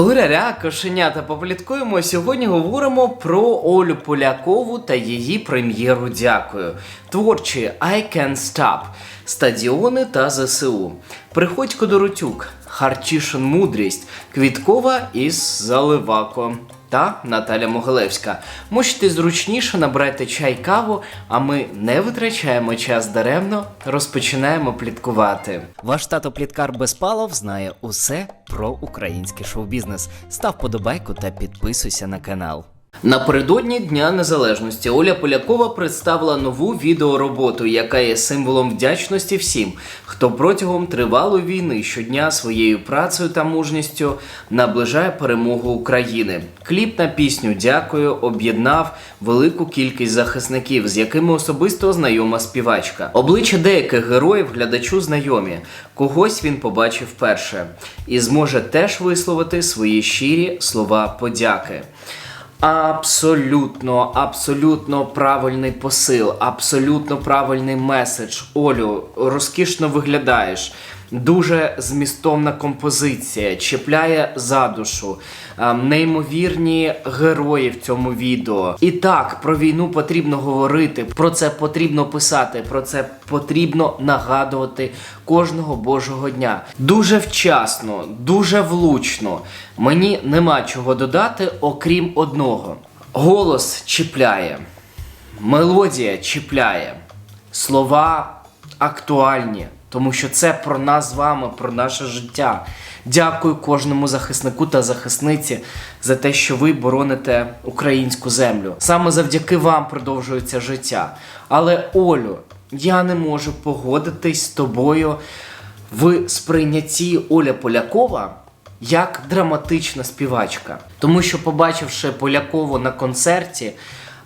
Ураря, кошенята, попліткуємо. Сьогодні говоримо про Олю Полякову та її прем'єру Дякую. Творчі I Can Stop, стадіони та ЗСУ. Приходько Доротюк, Харчишин Мудрість, Квіткова із Заливако. Та Наталя Могилевська. Можете зручніше набрати чай каву, а ми не витрачаємо час даремно, розпочинаємо пліткувати. Ваш тато Пліткар Безпалов знає усе про український шоу-бізнес. Став подобайку та підписуйся на канал. Напередодні Дня Незалежності Оля Полякова представила нову відеороботу, яка є символом вдячності всім, хто протягом тривалої війни щодня своєю працею та мужністю наближає перемогу України. Кліп на пісню Дякую об'єднав велику кількість захисників, з якими особисто знайома співачка. Обличчя деяких героїв глядачу знайомі. Когось він побачив вперше і зможе теж висловити свої щирі слова подяки. Абсолютно, абсолютно правильний посил, абсолютно правильний меседж. Олю, розкішно виглядаєш. Дуже змістовна композиція, чіпляє за душу, ем, неймовірні герої в цьому відео. І так, про війну потрібно говорити, про це потрібно писати, про це потрібно нагадувати кожного божого дня. Дуже вчасно, дуже влучно. Мені нема чого додати, окрім одного. Голос чіпляє, мелодія чіпляє, слова актуальні, тому що це про нас з вами, про наше життя. Дякую кожному захиснику та захисниці за те, що ви бороните українську землю. Саме завдяки вам продовжується життя. Але Олю, я не можу погодитись з тобою в сприйнятті Оля Полякова як драматична співачка. Тому що, побачивши Полякову на концерті,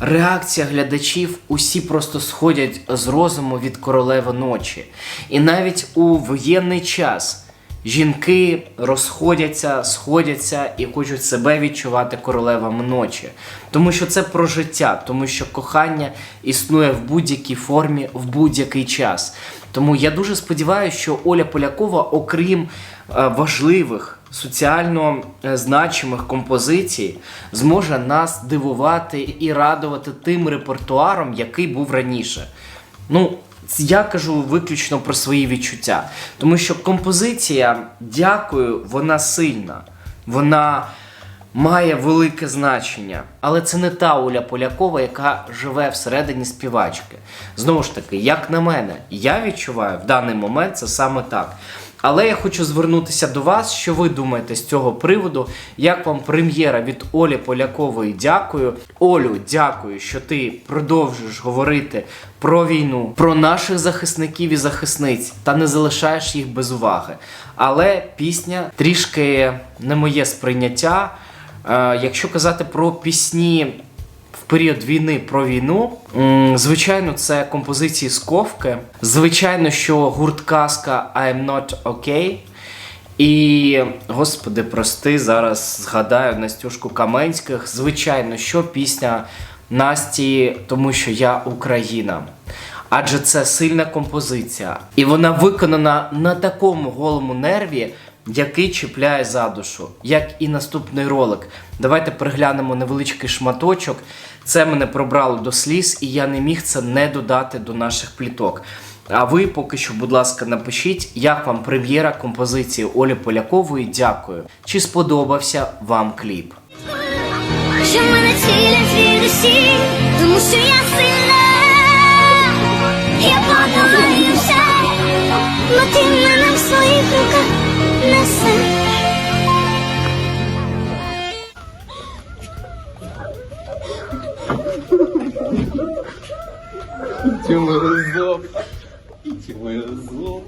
реакція глядачів усі просто сходять з розуму від королеви ночі. І навіть у воєнний час жінки розходяться, сходяться і хочуть себе відчувати королевами ночі. Тому що це про життя, тому що кохання існує в будь-якій формі, в будь-який час. Тому я дуже сподіваюся, що Оля Полякова, окрім е, важливих соціально е, значимих композицій, зможе нас дивувати і радувати тим репертуаром, який був раніше. Ну, я кажу виключно про свої відчуття. Тому що композиція, дякую, вона сильна. Вона має велике значення. Але це не та Оля Полякова, яка живе всередині співачки. Знову ж таки, як на мене, я відчуваю в даний момент це саме так. Але я хочу звернутися до вас, що ви думаєте з цього приводу. Як вам прем'єра від Олі Полякової? Дякую. Олю, дякую, що ти продовжуєш говорити про війну, про наших захисників і захисниць та не залишаєш їх без уваги. Але пісня трішки не моє сприйняття. Е, якщо казати про пісні в період війни про війну, звичайно, це композиції Сковки. Звичайно, що гурт казка I'm not okay. І, господи, прости, зараз згадаю Настюшку Каменських. Звичайно, що пісня Насті, тому що я Україна. Адже це сильна композиція. І вона виконана на такому голому нерві, який чіпляє за душу, як і наступний ролик. Давайте приглянемо невеличкий шматочок. Це мене пробрало до сліз, і я не міг це не додати до наших пліток. А ви поки що, будь ласка, напишіть, як вам прем'єра композиції Олі Полякової. Дякую. Чи сподобався вам кліп? Що мене тому що я сильна, я подолаю все, бо ти мене в своїх руках несеш. Идите мое зло. Идите мое зло.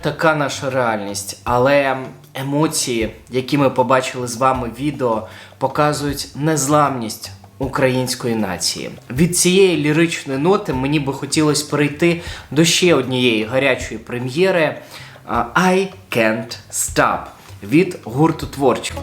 Така наша реальність, але емоції, які ми побачили з вами в відео, показують незламність української нації. Від цієї ліричної ноти мені би хотілося перейти до ще однієї гарячої прем'єри I Can't Stop від гурту творчих.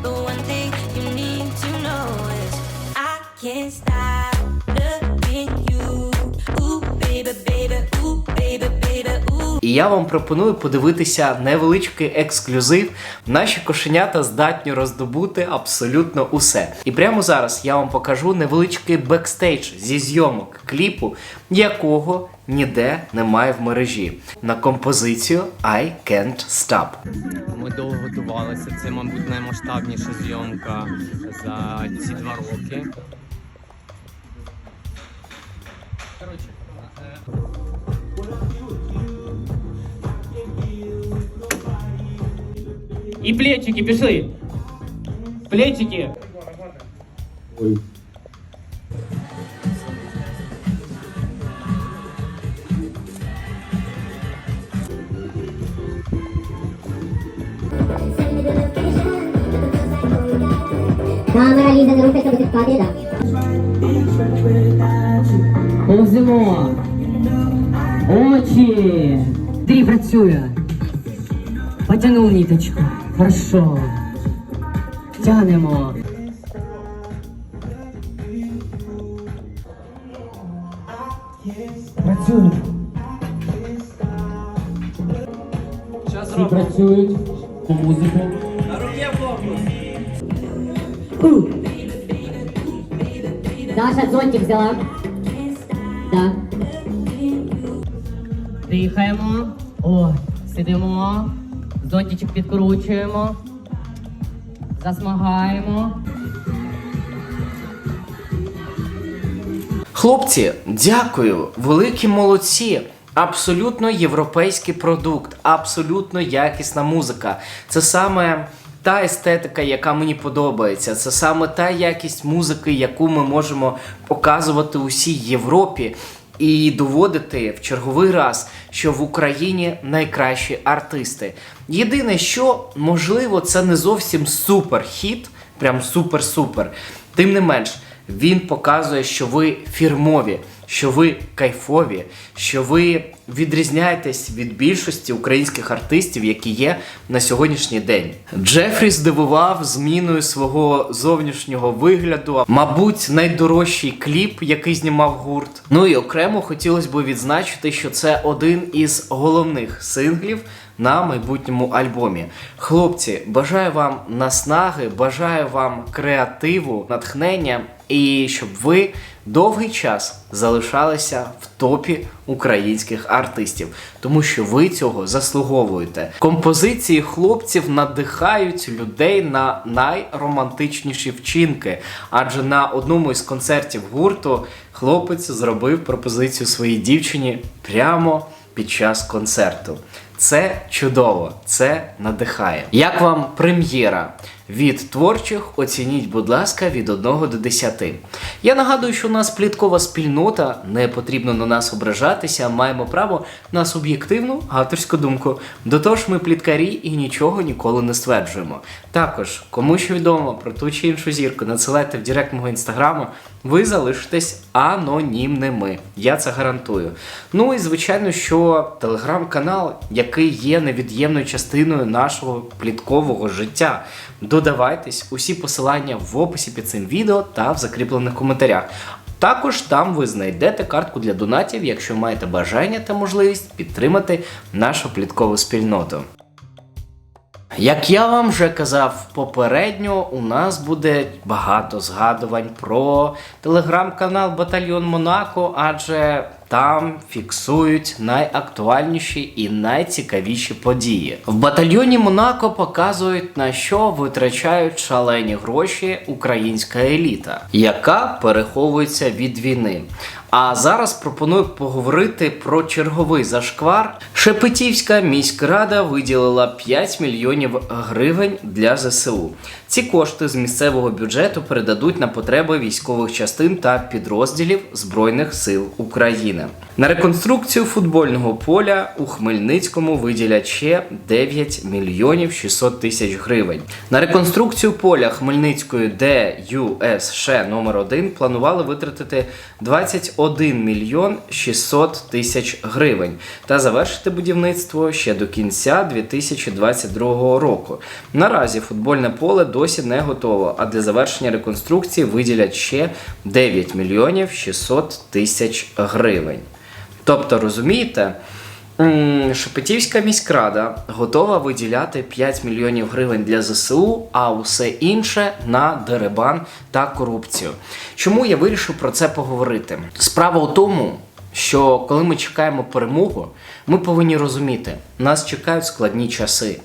І я вам пропоную подивитися невеличкий ексклюзив. Наші кошенята здатні роздобути абсолютно усе. І прямо зараз я вам покажу невеличкий бекстейдж зі зйомок кліпу, якого ніде немає в мережі на композицію I Can't Stop. Ми довго готувалися. Це, мабуть, наймасштабніша зйомка за ці два роки. І плечики, пішли. Плечики. Камера Ліза, не рухайся, бо ти впаде, да. Повземо. Очі. Три працює. Потянув ниточку. Хорошо. Тянемо. Працюємо. Всі працюють по музику. Даша зонтик взяла. Да. Дихаємо. О, сидимо. Зонтичок підкручуємо. Засмагаємо. Хлопці, дякую, великі молодці. Абсолютно європейський продукт, абсолютно якісна музика. Це саме та естетика, яка мені подобається. Це саме та якість музики, яку ми можемо показувати усій Європі і доводити в черговий раз, що в Україні найкращі артисти. Єдине, що можливо, це не зовсім супер-хіт, прям супер-супер. Тим не менш, він показує, що ви фірмові, що ви кайфові, що ви відрізняєтесь від більшості українських артистів, які є на сьогоднішній день. Джефрі здивував зміною свого зовнішнього вигляду, мабуть, найдорожчий кліп, який знімав гурт. Ну і окремо хотілося б відзначити, що це один із головних синглів на майбутньому альбомі. Хлопці, бажаю вам наснаги, бажаю вам креативу, натхнення і щоб ви довгий час залишалися в топі українських артистів, тому що ви цього заслуговуєте. Композиції хлопців надихають людей на найромантичніші вчинки, адже на одному із концертів гурту хлопець зробив пропозицію своїй дівчині прямо під час концерту. Це чудово, це надихає. Як вам прем'єра? Від творчих оцініть, будь ласка, від 1 до 10. Я нагадую, що у нас пліткова спільнота, не потрібно на нас ображатися, маємо право на суб'єктивну авторську думку. До того ж, ми пліткарі і нічого ніколи не стверджуємо. Також, кому що відомо про ту чи іншу зірку, надсилайте в директ мого інстаграму, ви залишитесь анонімними. Я це гарантую. Ну і звичайно, що телеграм-канал, який є невід'ємною частиною нашого пліткового життя. Додавайтесь, усі посилання в описі під цим відео та в закріплених коментарях. Також там ви знайдете картку для донатів, якщо маєте бажання та можливість підтримати нашу пліткову спільноту. Як я вам вже казав попередньо, у нас буде багато згадувань про телеграм-канал Батальйон Монако, адже там фіксують найактуальніші і найцікавіші події. В батальйоні Монако показують на що витрачають шалені гроші українська еліта, яка переховується від війни. А зараз пропоную поговорити про черговий зашквар. Шепетівська міськрада виділила 5 мільйонів гривень для ЗСУ. Ці кошти з місцевого бюджету передадуть на потреби військових частин та підрозділів Збройних сил України. На реконструкцію футбольного поля у Хмельницькому виділять ще 9 мільйонів 600 тисяч гривень. На реконструкцію поля Хмельницької ДЮСШ номер 1 планували витратити 21 мільйон 600 тисяч гривень та завершити будівництво ще до кінця 2022 року. Наразі футбольне поле досі не готово, а для завершення реконструкції виділять ще 9 мільйонів 600 тисяч гривень. Тобто, розумієте, Шепетівська міськрада готова виділяти 5 мільйонів гривень для ЗСУ, а усе інше на деребан та корупцію. Чому я вирішив про це поговорити? Справа у тому, що коли ми чекаємо перемогу, ми повинні розуміти, нас чекають складні часи.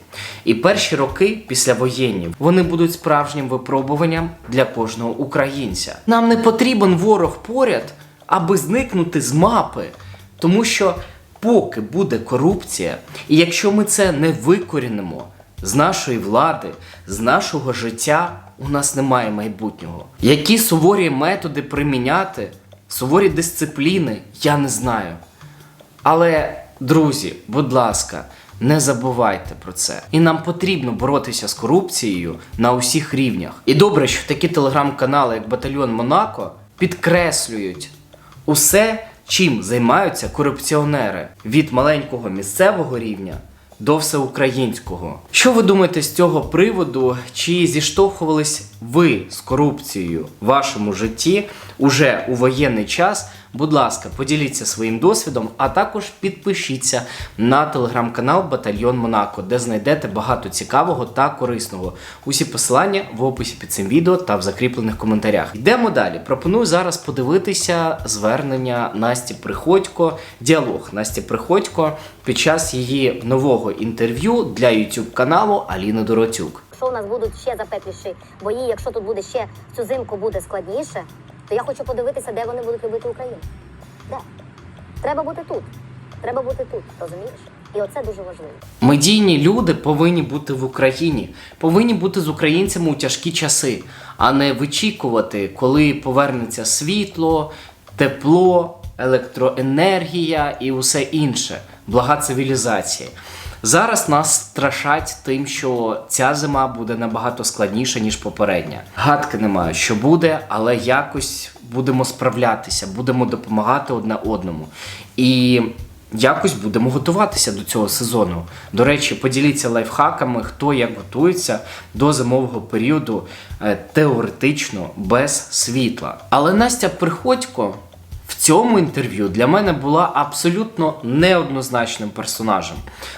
І перші роки післявоєнні вони будуть справжнім випробуванням для кожного українця. Нам не потрібен ворог поряд, аби зникнути з мапи. Тому що поки буде корупція, і якщо ми це не викорінимо з нашої влади, з нашого життя, у нас немає майбутнього. Які суворі методи приміняти, суворі дисципліни, я не знаю. Але, друзі, будь ласка, не забувайте про це. І нам потрібно боротися з корупцією на усіх рівнях. І добре, що такі телеграм-канали, як Батальйон Монако, підкреслюють усе, чим займаються корупціонери від маленького місцевого рівня. До всеукраїнського. Що ви думаєте з цього приводу? Чи зіштовхувались ви з корупцією в вашому житті уже у воєнний час? Будь ласка, поділіться своїм досвідом, а також підпишіться на телеграм-канал Батальйон Монако, де знайдете багато цікавого та корисного. Усі посилання в описі під цим відео та в закріплених коментарях. Йдемо далі. Пропоную зараз подивитися звернення Насті Приходько, діалог Насті Приходько під час її нового інтерв'ю для YouTube каналу Аліни Доротюк. Якщо у нас будуть ще запекліші бої, якщо тут буде ще цю зимку буде складніше, то я хочу подивитися, де вони будуть любити Україну. Де? Треба бути тут. Треба бути тут, розумієш? І оце дуже важливо. Медійні люди повинні бути в Україні, повинні бути з українцями у тяжкі часи, а не вичікувати, коли повернеться світло, тепло, електроенергія і усе інше, блага цивілізації. Зараз нас страшать тим, що ця зима буде набагато складніша, ніж попередня. Гадки немає, що буде, але якось будемо справлятися, будемо допомагати одне одному. І якось будемо готуватися до цього сезону. До речі, поділіться лайфхаками, хто як готується до зимового періоду е, теоретично без світла. Але Настя Приходько в цьому інтерв'ю для мене була абсолютно неоднозначним персонажем.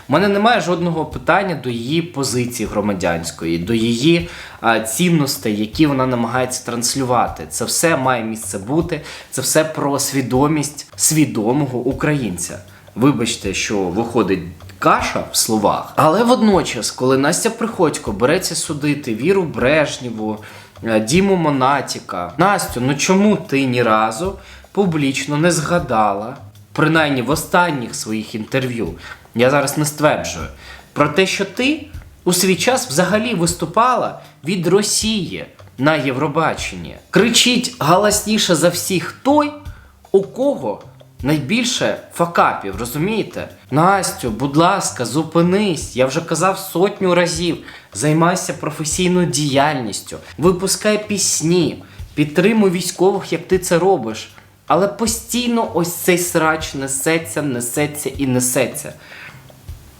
У мене немає жодного питання до її позиції громадянської, до її а, цінностей, які вона намагається транслювати. Це все має місце бути, це все про свідомість свідомого українця. Вибачте, що виходить каша в словах. Але водночас, коли Настя Приходько береться судити Віру Брежнєву, Діму Монатіка, Настю, ну чому ти ні разу публічно не згадала, принаймні в останніх своїх інтерв'ю, я зараз не стверджую, про те, що ти у свій час взагалі виступала від Росії на Євробаченні. Кричіть галасніше за всіх той, у кого найбільше факапів, розумієте? Настю, будь ласка, зупинись. Я вже казав сотню разів. Займайся професійною діяльністю, випускай пісні, підтримуй військових, як ти це робиш. Але постійно ось цей срач несеться, несеться і несеться.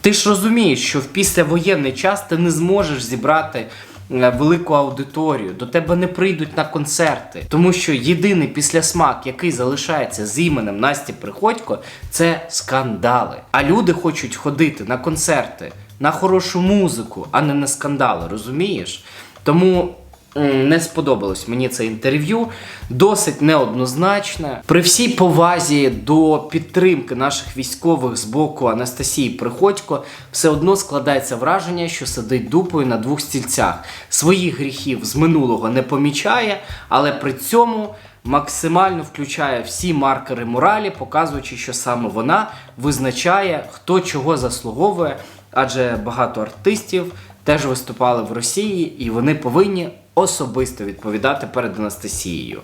Ти ж розумієш, що в післявоєнний час ти не зможеш зібрати е, велику аудиторію, до тебе не прийдуть на концерти. Тому що єдиний післясмак, який залишається з іменем Насті Приходько, це скандали. А люди хочуть ходити на концерти, на хорошу музику, а не на скандали, розумієш? Тому не сподобалось мені це інтерв'ю. Досить неоднозначне. При всій повазі до підтримки наших військових з боку Анастасії Приходько, все одно складається враження, що сидить дупою на двох стільцях. Своїх гріхів з минулого не помічає, але при цьому максимально включає всі маркери моралі, показуючи, що саме вона визначає, хто чого заслуговує, адже багато артистів теж виступали в Росії, і вони повинні особисто відповідати перед Анастасією.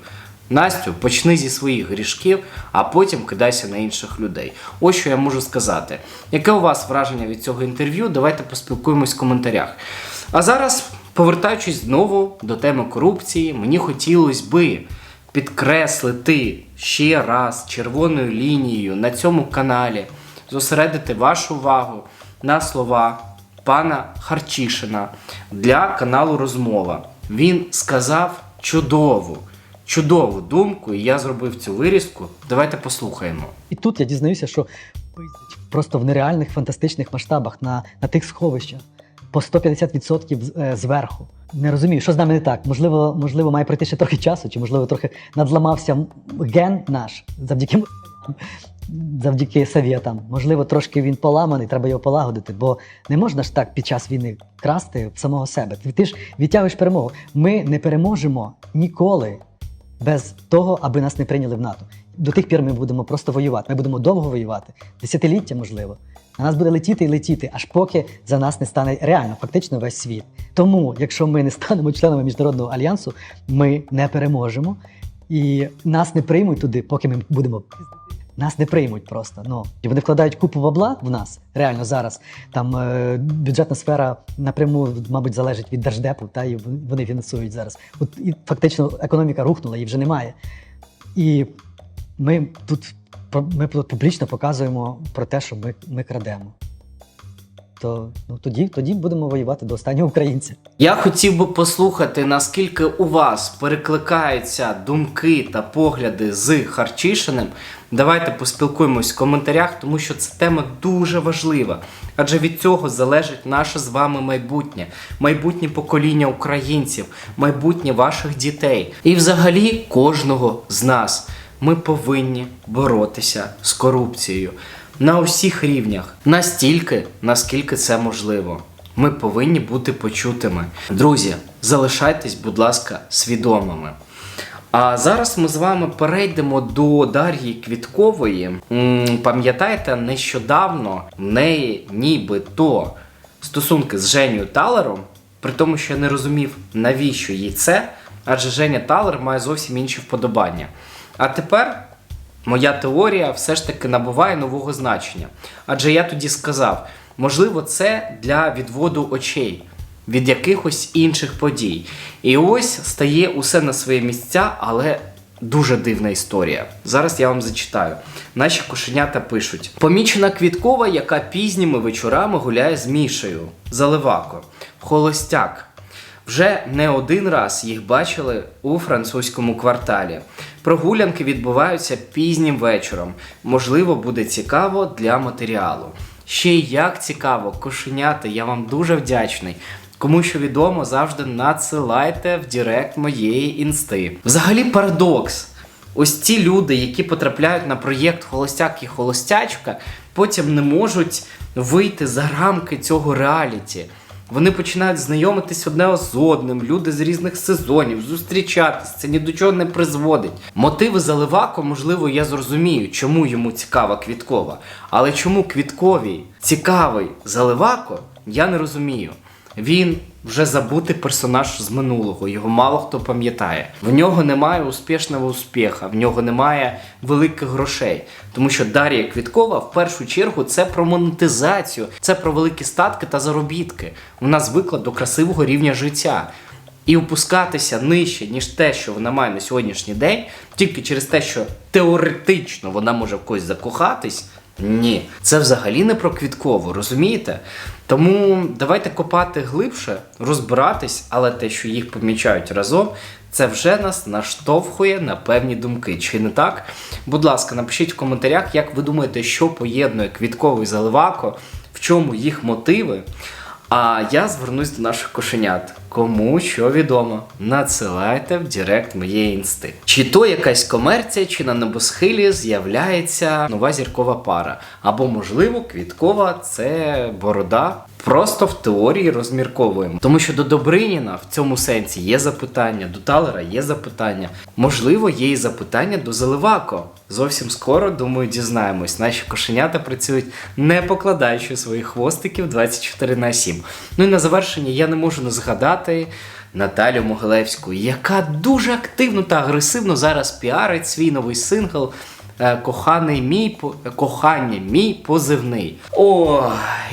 Настю, почни зі своїх грішків, а потім кидайся на інших людей. Ось що я можу сказати. Яке у вас враження від цього інтерв'ю? Давайте поспілкуємось в коментарях. А зараз, повертаючись знову до теми корупції, мені хотілося би підкреслити ще раз червоною лінією на цьому каналі, зосередити вашу увагу на слова пана Харчишина для каналу Розмова. Він сказав чудову, чудову думку, і я зробив цю вирізку. Давайте послухаємо. І тут я дізнаюся, що просто в нереальних фантастичних масштабах на, на тих сховищах по 150% з- е, зверху. Не розумію, що з нами не так. Можливо, можливо, має пройти ще трохи часу, чи можливо трохи надламався ген наш завдяки завдяки совєтам. Можливо, трошки він поламаний, треба його полагодити, бо не можна ж так під час війни красти самого себе. Ти ж відтягуєш перемогу. Ми не переможемо ніколи без того, аби нас не прийняли в НАТО. До тих пір ми будемо просто воювати. Ми будемо довго воювати, десятиліття, можливо. На нас буде летіти і летіти, аж поки за нас не стане реально, фактично весь світ. Тому, якщо ми не станемо членами міжнародного альянсу, ми не переможемо і нас не приймуть туди, поки ми будемо. Нас не приймуть просто. Ну і вони вкладають купу бабла в нас реально зараз. Там е, бюджетна сфера напряму, мабуть, залежить від держдепу, та і вони фінансують зараз. От і фактично економіка рухнула, її вже немає. І ми тут ми тут публічно показуємо про те, що ми, ми крадемо. То ну, тоді, тоді будемо воювати до останнього українця. Я хотів би послухати, наскільки у вас перекликаються думки та погляди з Харчишиним. Давайте поспілкуємось в коментарях, тому що ця тема дуже важлива. Адже від цього залежить наше з вами майбутнє, майбутнє покоління українців, майбутнє ваших дітей і взагалі кожного з нас. Ми повинні боротися з корупцією на усіх рівнях, настільки, наскільки це можливо. Ми повинні бути почутими. Друзі, залишайтесь, будь ласка, свідомими. А зараз ми з вами перейдемо до Дар'ї Квіткової. Пам'ятаєте, нещодавно в неї нібито стосунки з Женєю Талером, при тому, що я не розумів, навіщо їй це, адже Женя Талер має зовсім інші вподобання. А тепер моя теорія все ж таки набуває нового значення. Адже я тоді сказав, можливо, це для відводу очей від якихось інших подій. І ось стає усе на свої місця, але дуже дивна історія. Зараз я вам зачитаю. Наші кошенята пишуть: помічена квіткова, яка пізніми вечорами гуляє з Мішею. Заливако. Холостяк. Вже не один раз їх бачили у французькому кварталі. Прогулянки відбуваються пізнім вечором. Можливо, буде цікаво для матеріалу. Ще як цікаво, кошенята, я вам дуже вдячний. Кому що відомо, завжди надсилайте в Директ моєї інсти. Взагалі парадокс. Ось ці люди, які потрапляють на проєкт Холостяк і Холостячка, потім не можуть вийти за рамки цього реаліті. Вони починають знайомитись одне з одним, люди з різних сезонів, зустрічатись, це ні до чого не призводить. Мотиви Заливако, можливо, я зрозумію, чому йому цікава Квіткова. Але чому Квітковій цікавий Заливако, я не розумію. Він вже забутий персонаж з минулого, його мало хто пам'ятає. В нього немає успішного успіха, в нього немає великих грошей. Тому що Дар'я Квіткова в першу чергу це про монетизацію, це про великі статки та заробітки. Вона звикла до красивого рівня життя. І опускатися нижче, ніж те, що вона має на сьогоднішній день, тільки через те, що теоретично вона може в когось закохатись. Ні, це взагалі не про квіткову, розумієте? Тому давайте копати глибше, розбиратись, але те, що їх помічають разом, це вже нас наштовхує на певні думки. Чи не так? Будь ласка, напишіть в коментарях, як ви думаєте, що поєднує квітковий заливако, в чому їх мотиви. А я звернусь до наших кошенят. Кому що відомо, надсилайте в Директ моєї інсти. Чи то якась комерція, чи на небосхилі з'являється нова зіркова пара. Або, можливо, квіткова це борода Просто в теорії розмірковуємо. Тому що до Добриніна в цьому сенсі є запитання, до Талера є запитання. Можливо, є і запитання до Заливако. Зовсім скоро, думаю, дізнаємось. Наші кошенята працюють не покладаючи своїх хвостиків 24 на 7. Ну і на завершення я не можу не згадати Наталю Могилевську, яка дуже активно та агресивно зараз піарить свій новий сингл Коханий мій по- кохання мій позивний. О,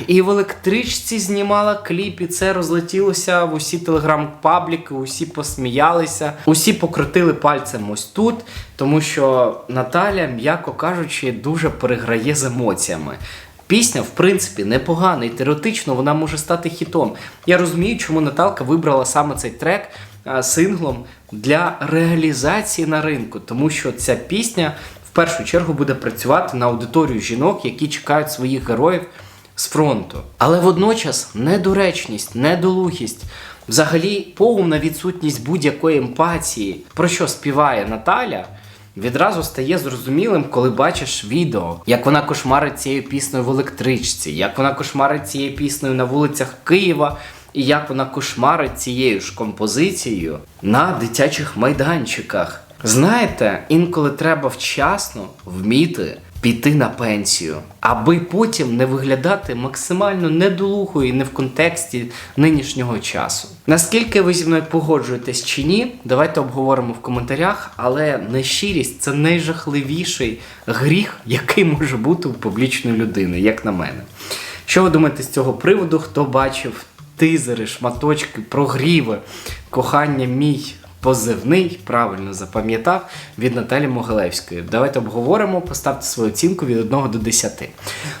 і в електричці знімала кліп, і це розлетілося в усі телеграм-пабліки, усі посміялися, усі покрутили пальцем ось тут, тому що Наталя, м'яко кажучи, дуже переграє з емоціями. Пісня, в принципі, непогана і теоретично вона може стати хітом. Я розумію, чому Наталка вибрала саме цей трек синглом для реалізації на ринку, тому що ця пісня першу чергу буде працювати на аудиторію жінок, які чекають своїх героїв з фронту. Але водночас недоречність, недолугість, взагалі повна відсутність будь-якої емпатії, про що співає Наталя. Відразу стає зрозумілим, коли бачиш відео, як вона кошмарить цією піснею в електричці, як вона кошмарить цією піснею на вулицях Києва, і як вона кошмарить цією ж композицією на дитячих майданчиках. Знаєте, інколи треба вчасно вміти піти на пенсію, аби потім не виглядати максимально недолугою і не в контексті нинішнього часу. Наскільки ви зі мною погоджуєтесь чи ні, давайте обговоримо в коментарях, але нещирість це найжахливіший гріх, який може бути у публічної людини, як на мене. Що ви думаєте з цього приводу? Хто бачив тизери, шматочки, прогріви, кохання мій позивний, правильно запам'ятав, від Наталі Могилевської. Давайте обговоримо, поставте свою оцінку від 1 до 10.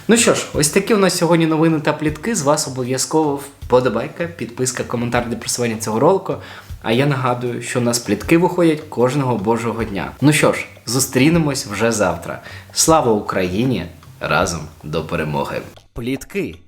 Ну що ж, ось такі у нас сьогодні новини та плітки. З вас обов'язково вподобайка, підписка, коментар для просування цього ролику. А я нагадую, що у нас плітки виходять кожного божого дня. Ну що ж, зустрінемось вже завтра. Слава Україні! Разом до перемоги! Плітки,